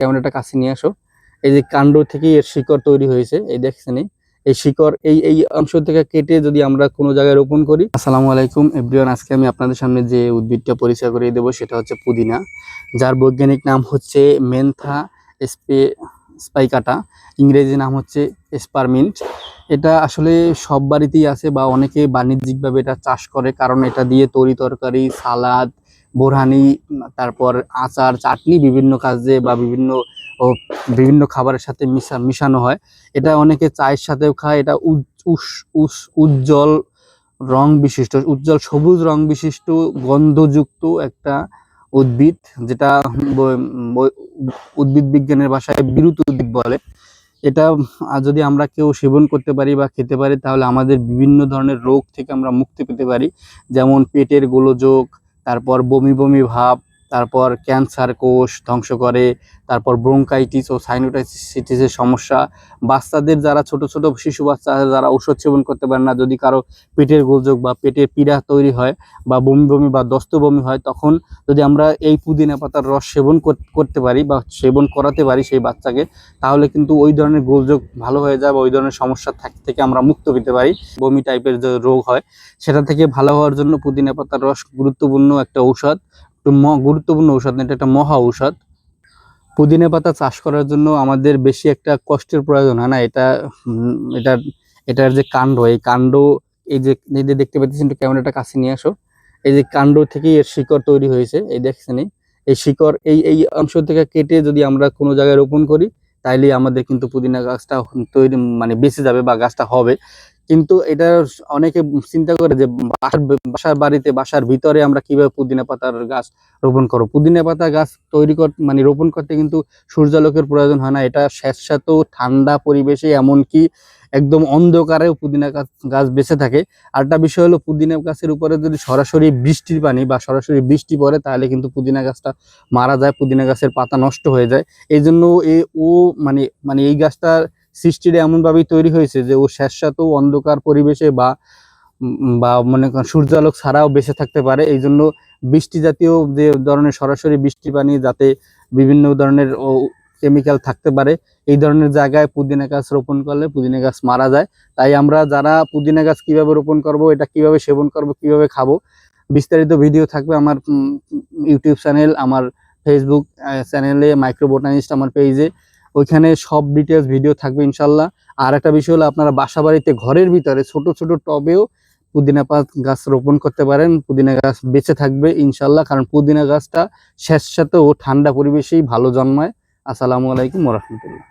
ক্যামেরাটা কাছে নিয়ে আসো। এই যে কাণ্ড থেকে এর শিকড় তৈরি হয়েছে, এই দেখছেন এই এই শিকড়, এই এই অংশ থেকে কেটে যদি আমরা কোনো জায়গায় রোপণ করি। আসসালামু আলাইকুম, এভরিওয়ান, আজকে আমি আপনাদের সামনে যে উদ্ভিদটা পরিচয় করিয়ে দেবো, সেটা হচ্ছে পুদিনা। যার বৈজ্ঞানিক নাম হচ্ছে মেনথা স্পে, স্পাইকাটা, ইংরেজি নাম হচ্ছে স্পারমিন্ট। এটা আসলে সব বাড়িতেই আছে বা অনেকে বাণিজ্যিকভাবে এটা চাষ করে, কারণ এটা দিয়ে তরি তরকারি, সালাদ বোরহানি, তারপর আচার, চাটনি বিভিন্ন কাজে বা বিভিন্ন বিভিন্ন খাবারের সাথে মিশা, মিশানো হয়। এটা অনেকে চায়ের সাথেও খায়। এটা উজ্জ্বল রং বিশিষ্ট, উজ্জ্বল সবুজ রং বিশিষ্ট, গন্ধযুক্ত একটা উদ্ভিদ, যেটা উদ্ভিদ বিজ্ঞানের ভাষায় বিরুত উদ্ভিদ বলে। এটা যদি আমরা কেউ সেবন করতে পারি বা খেতে পারি, তাহলে আমাদের বিভিন্ন ধরনের রোগ থেকে আমরা মুক্তি পেতে পারি। যেমন পেটের গোলযোগ তারপর বমি বমি ভাব তারপর ক্যান্সার কোষ ধ্বংস করে, তারপর ব্রোঙ্কাইটিস ও সাইনোটাইটিসের সমস্যা। বাচ্চাদের যারা ছোট ছোট শিশু বাচ্চা যারা ঔষধ সেবন করতে পারে না, যদি কারও পেটের গোলযোগ বা পেটের পীড়া তৈরি হয় বা বমি বমি বা দস্ত বমি হয়, তখন যদি আমরা এই পুদিনা পাতার রস সেবন করতে পারি বা সেবন করাতে পারি সেই বাচ্চাকে, তাহলে কিন্তু ওই ধরনের গোলযোগ ভালো হয়ে যায় বা ওই ধরনের সমস্যা থাক- আমরা মুক্ত পেতে পারি। বমি টাইপের যে রোগ হয়, সেটা থেকে ভালো হওয়ার জন্য পুদিনা পাতার রস গুরুত্বপূর্ণ একটা ঔষধ। গুরুত্বপূর্ণ ঔষধ এটা একটা মহা ঔষধ। পুদিনা পাতা চাষ করার জন্য আমাদের বেশি একটা কষ্টের প্রয়োজন হয় না এটা উম, এটার যে কাণ্ড এই কাণ্ড এই যে এই যে দেখতে পাচ্ছেন একটু ক্যামেরাটা কাছে নিয়ে আসো। এই যে কাণ্ড থেকেই এর শিকড় তৈরি হয়েছে এই দেখছেন এই শিকড় এই এই অংশ থেকে কেটে যদি আমরা কোনো জায়গায় রোপণ করি তাইলে আমাদের কিন্তু পুদিনা গাছটা তৈরি মানে বেঁচে যাবে বা গাছটা হবে। কিন্তু এটা অনেকে চিন্তা করে যে বাসার বাসার বাড়িতে, বাসার ভিতরে আমরা কীভাবে পুদিনা পাতার গাছ রোপণ করব? পুদিনা পাতা গাছ তৈরি কর মানে রোপণ করতে কিন্তু সূর্যালোকের প্রয়োজন হয় না। এটা স্যাঁতস্যাঁত ঠান্ডা পরিবেশে, এমনকি একদম অন্ধকারেও পুদিনা গাছ গাছ বেঁচে থাকে। আরেকটা বিষয় হলো, পুদিনা গাছের উপরে যদি সরাসরি বৃষ্টির পানি বা সরাসরি বৃষ্টি পড়ে, তাহলে কিন্তু পুদিনা গাছটা মারা যায়, পুদিনা গাছের পাতা নষ্ট হয়ে যায়। এই জন্য এ ও মানে মানে এই গাছটা সৃষ্টিটা এমনভাবেই তৈরি হয়েছে যে ও স্যাঁতস্যাঁত অন্ধকার পরিবেশে বা বা মনে করেন সূর্যালোক ছাড়াও বেঁচে থাকতে পারে। এই জন্য বৃষ্টি জাতীয় যে ধরনের সরাসরি বৃষ্টি পানি যাতে বিভিন্ন ধরনের কেমিক্যাল থাকতে পারে, এই ধরনের জায়গায় পুদিনা গাছ রোপণ করলে পুদিনা গাছ মারা যায়। তাই আমরা যারা পুদিনা গাছ কীভাবে রোপণ করব, এটা কীভাবে সেবন করব, কীভাবে খাব, বিস্তারিত ভিডিও থাকবে আমার ইউটিউব চ্যানেল, আমার ফেসবুক চ্যানেলে মাইক্রোবোটানিস্ট আমার পেজে ওইখানে সব ডিটেলস ভিডিও থাকবে ইনশাল্লাহ আর একটা বিষয় হলো আপনারা বাসা বাড়িতে ঘরের ভিতরে ছোট ছোট টবেও পুদিনা পাত গাছ রোপণ করতে পারেন। পুদিনা গাছ বেঁচে থাকবে ইনশাল্লাহ কারণ পুদিনা গাছটা শেষ সাথে ও ঠান্ডা পরিবেশেই ভালো জন্মায়। আসসালামু আলাইকুম রহমতুল্লাহ।